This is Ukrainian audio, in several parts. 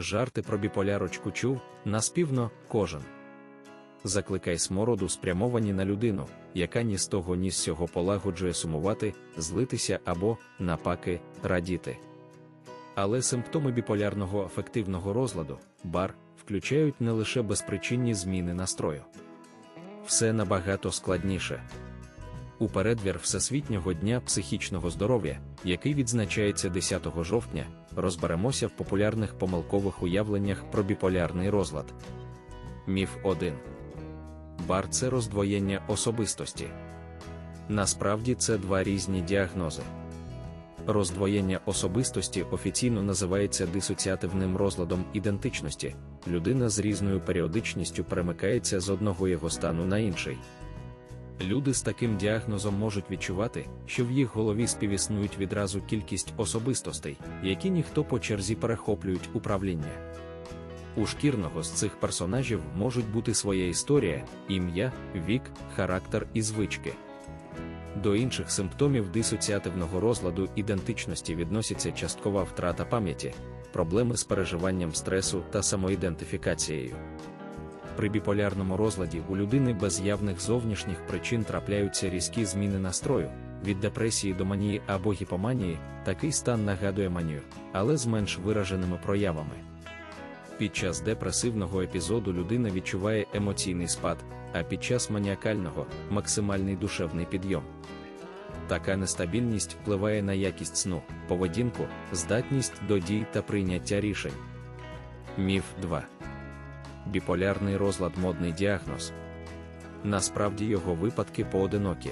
Жарти про біполярочку чув, наспівно, кожен. Закликай смороду спрямовані на людину, яка ні з того, ні з сього полагоджує сумувати, злитися або, напаки, радіти. Але симптоми біполярного афективного розладу, бар, включають не лише безпричинні зміни настрою. Все набагато складніше. У передвір Всесвітнього дня психічного здоров'я, який відзначається 10 жовтня, розберемося в популярних помилкових уявленнях про біполярний розлад. Міф 1. Бар це роздвоєння особистості. Насправді це два різні діагнози. Роздвоєння особистості офіційно називається дисоціативним розладом ідентичності. Людина з різною періодичністю перемикається з одного його стану на інший. Люди з таким діагнозом можуть відчувати, що в їх голові співіснують відразу кількість особистостей, які ніхто по черзі перехоплюють управління. У шкірного з цих персонажів можуть бути своя історія, ім'я, вік, характер і звички. До інших симптомів дисоціативного розладу ідентичності відносяться часткова втрата пам'яті, проблеми з переживанням стресу та самоідентифікацією. При біполярному розладі у людини без явних зовнішніх причин трапляються різкі зміни настрою, від депресії до манії або гіпоманії, такий стан нагадує манію, але з менш вираженими проявами. Під час депресивного епізоду людина відчуває емоційний спад, а під час маніакального максимальний душевний підйом. Така нестабільність впливає на якість сну, поведінку, здатність до дій та прийняття рішень. Міф 2. Біполярний розлад модний діагноз. Насправді його випадки поодинокі.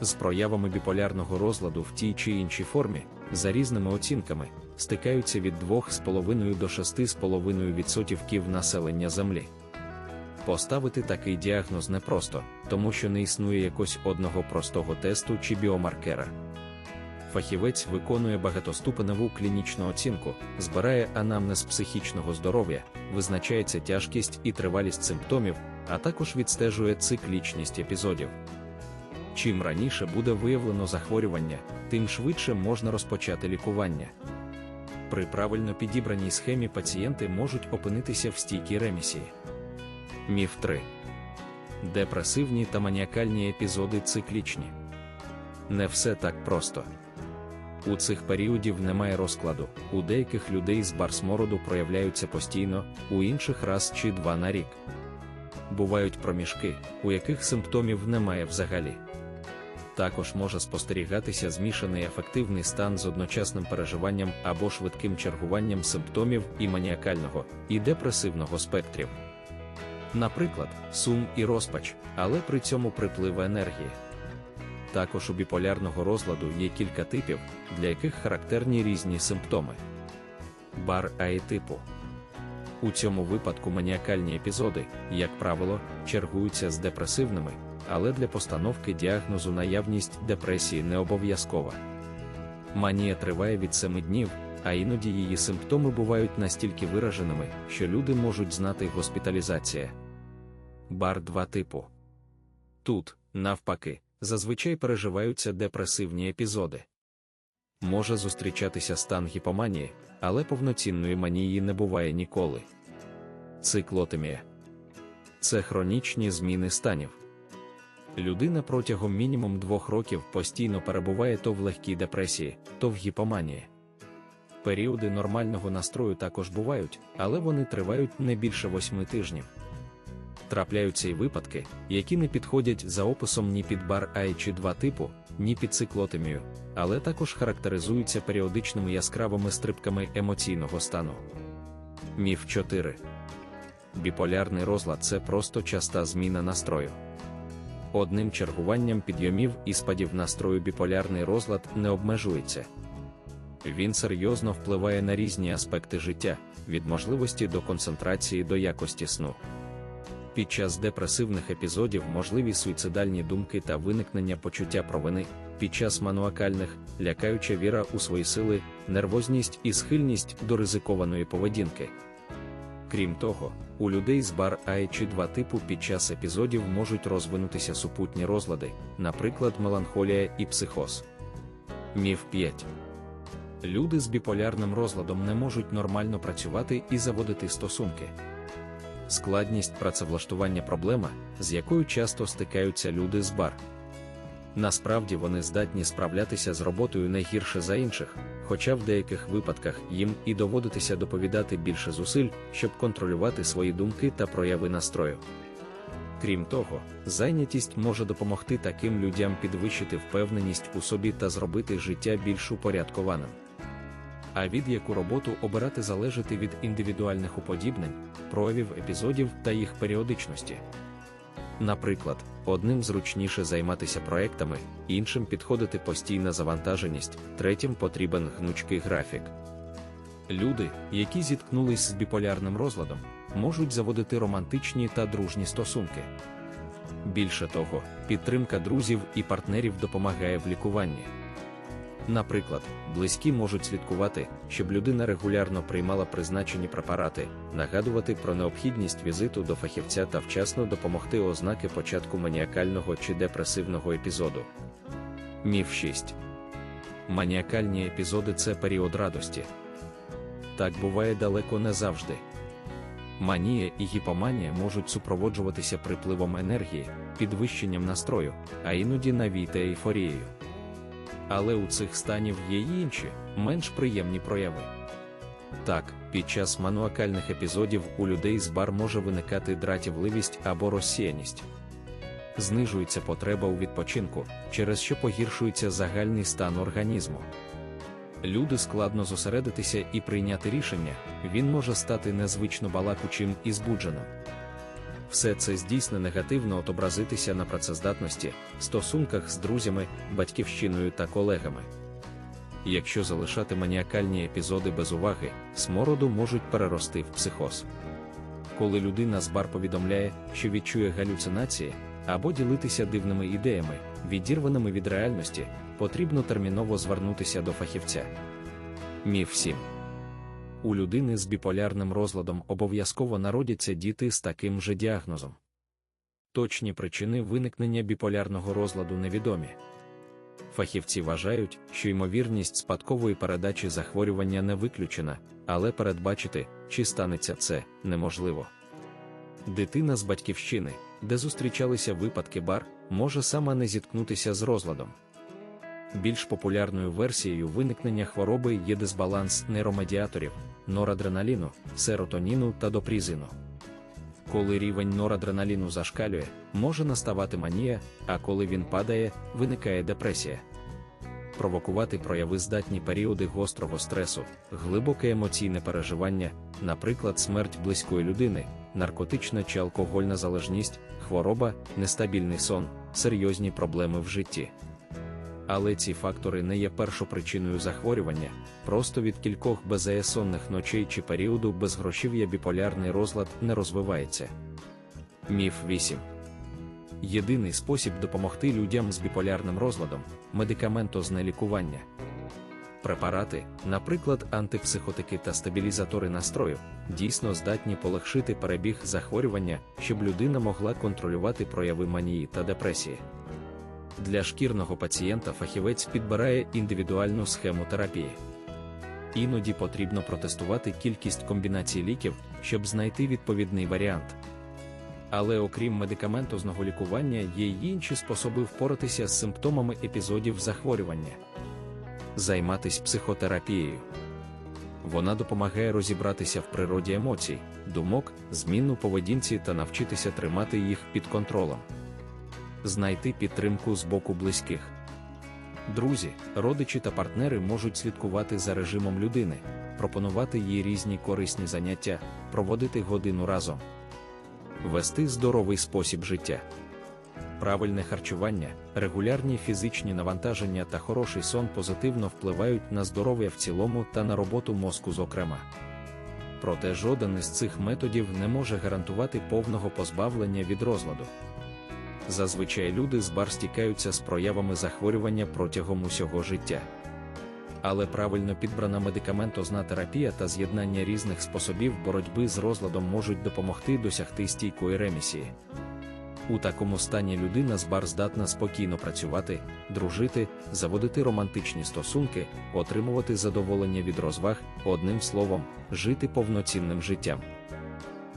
З проявами біполярного розладу в тій чи іншій формі, за різними оцінками, стикаються від 2,5 до 6,5% населення Землі. Поставити такий діагноз непросто, тому що не існує якось одного простого тесту чи біомаркера. Фахівець виконує багатоступеневу клінічну оцінку, збирає анамнез психічного здоров'я, визначається тяжкість і тривалість симптомів, а також відстежує циклічність епізодів. Чим раніше буде виявлено захворювання, тим швидше можна розпочати лікування. При правильно підібраній схемі пацієнти можуть опинитися в стійкій ремісії. Міф 3. Депресивні та маніакальні епізоди циклічні. Не все так просто. У цих періодів немає розкладу. У деяких людей з барсмороду проявляються постійно, у інших раз чи два на рік. Бувають проміжки, у яких симптомів немає взагалі. Також може спостерігатися змішаний ефективний стан з одночасним переживанням або швидким чергуванням симптомів і маніакального, і депресивного спектрів. Наприклад, сум і розпач, але при цьому приплив енергії. Також у біполярного розладу є кілька типів, для яких характерні різні симптоми. Бар А типу. У цьому випадку маніакальні епізоди, як правило, чергуються з депресивними, але для постановки діагнозу наявність депресії не обов'язкова. Манія триває від 7 днів, а іноді її симптоми бувають настільки вираженими, що люди можуть знати госпіталізація. Бар 2 типу. Тут, навпаки, зазвичай переживаються депресивні епізоди. Може зустрічатися стан гіпоманії, але повноцінної манії не буває ніколи. Циклотемія це хронічні зміни станів. Людина протягом мінімум двох років постійно перебуває то в легкій депресії, то в гіпоманії. Періоди нормального настрою також бувають, але вони тривають не більше восьми тижнів. Трапляються й випадки, які не підходять за описом ні під бар А чи 2 типу, ні під циклотемію, але також характеризуються періодичними яскравими стрибками емоційного стану. Міф 4. Біполярний розлад це просто часта зміна настрою. Одним чергуванням підйомів і спадів настрою біполярний розлад не обмежується. Він серйозно впливає на різні аспекти життя, від можливості до концентрації до якості сну. Під час депресивних епізодів можливі суїцидальні думки та виникнення почуття провини, під час мануакальних, лякаюча віра у свої сили, нервозність і схильність до ризикованої поведінки. Крім того, у людей з бар А чи 2 типу під час епізодів можуть розвинутися супутні розлади, наприклад, меланхолія і психоз. Міф 5. Люди з біполярним розладом не можуть нормально працювати і заводити стосунки. Складність працевлаштування проблема, з якою часто стикаються люди з бар. Насправді вони здатні справлятися з роботою не гірше за інших, хоча в деяких випадках їм і доводитися доповідати більше зусиль, щоб контролювати свої думки та прояви настрою. Крім того, зайнятість може допомогти таким людям підвищити впевненість у собі та зробити життя більш упорядкованим. А від яку роботу обирати залежати від індивідуальних уподібнень, проявів епізодів та їх періодичності. Наприклад, одним зручніше займатися проектами, іншим підходити постійна завантаженість, третім потрібен гнучкий графік. Люди, які зіткнулись з біполярним розладом, можуть заводити романтичні та дружні стосунки. Більше того, підтримка друзів і партнерів допомагає в лікуванні. Наприклад, близькі можуть слідкувати, щоб людина регулярно приймала призначені препарати, нагадувати про необхідність візиту до фахівця та вчасно допомогти ознаки початку маніакального чи депресивного епізоду. Міф 6. Маніакальні епізоди це період радості. Так буває далеко не завжди. Манія і гіпоманія можуть супроводжуватися припливом енергії, підвищенням настрою, а іноді навій та ейфорією. Але у цих станів є й інші, менш приємні прояви. Так, під час мануакальних епізодів у людей з бар може виникати дратівливість або розсіяність. Знижується потреба у відпочинку, через що погіршується загальний стан організму. Люди складно зосередитися і прийняти рішення, він може стати незвично балакучим і збудженим. Все це здійсне негативно отобразитися на працездатності, стосунках з друзями, батьківщиною та колегами. Якщо залишати маніакальні епізоди без уваги, смороду можуть перерости в психоз. Коли людина з бар повідомляє, що відчує галюцинації, або ділитися дивними ідеями, відірваними від реальності, потрібно терміново звернутися до фахівця. Міф 7 у людини з біполярним розладом обов'язково народяться діти з таким же діагнозом. Точні причини виникнення біполярного розладу невідомі. Фахівці вважають, що ймовірність спадкової передачі захворювання не виключена, але передбачити, чи станеться це, неможливо. Дитина з батьківщини, де зустрічалися випадки бар, може сама не зіткнутися з розладом. Більш популярною версією виникнення хвороби є дисбаланс нейромедіаторів, норадреналіну, серотоніну та допрізину. Коли рівень норадреналіну зашкалює, може наставати манія, а коли він падає, виникає депресія. Провокувати прояви здатні періоди гострого стресу, глибоке емоційне переживання, наприклад, смерть близької людини, наркотична чи алкогольна залежність, хвороба, нестабільний сон, серйозні проблеми в житті. Але ці фактори не є першопричиною захворювання, просто від кількох беззаєсонних ночей чи періоду безгрошів'я біполярний розлад не розвивається. Міф 8. Єдиний спосіб допомогти людям з біполярним розладом медикаментозне лікування. Препарати, наприклад, антипсихотики та стабілізатори настрою, дійсно здатні полегшити перебіг захворювання, щоб людина могла контролювати прояви манії та депресії. Для шкірного пацієнта фахівець підбирає індивідуальну схему терапії. Іноді потрібно протестувати кількість комбінацій ліків, щоб знайти відповідний варіант. Але окрім медикаментозного лікування, є й інші способи впоратися з симптомами епізодів захворювання. Займатись психотерапією. Вона допомагає розібратися в природі емоцій, думок, змінну поведінці та навчитися тримати їх під контролем знайти підтримку з боку близьких. Друзі, родичі та партнери можуть слідкувати за режимом людини, пропонувати їй різні корисні заняття, проводити годину разом, вести здоровий спосіб життя. Правильне харчування, регулярні фізичні навантаження та хороший сон позитивно впливають на здоров'я в цілому та на роботу мозку, зокрема. Проте жоден із цих методів не може гарантувати повного позбавлення від розладу. Зазвичай люди з бар стікаються з проявами захворювання протягом усього життя. Але правильно підбрана медикаментозна терапія та з'єднання різних способів боротьби з розладом можуть допомогти досягти стійкої ремісії. У такому стані людина з бар здатна спокійно працювати, дружити, заводити романтичні стосунки, отримувати задоволення від розваг, одним словом, жити повноцінним життям.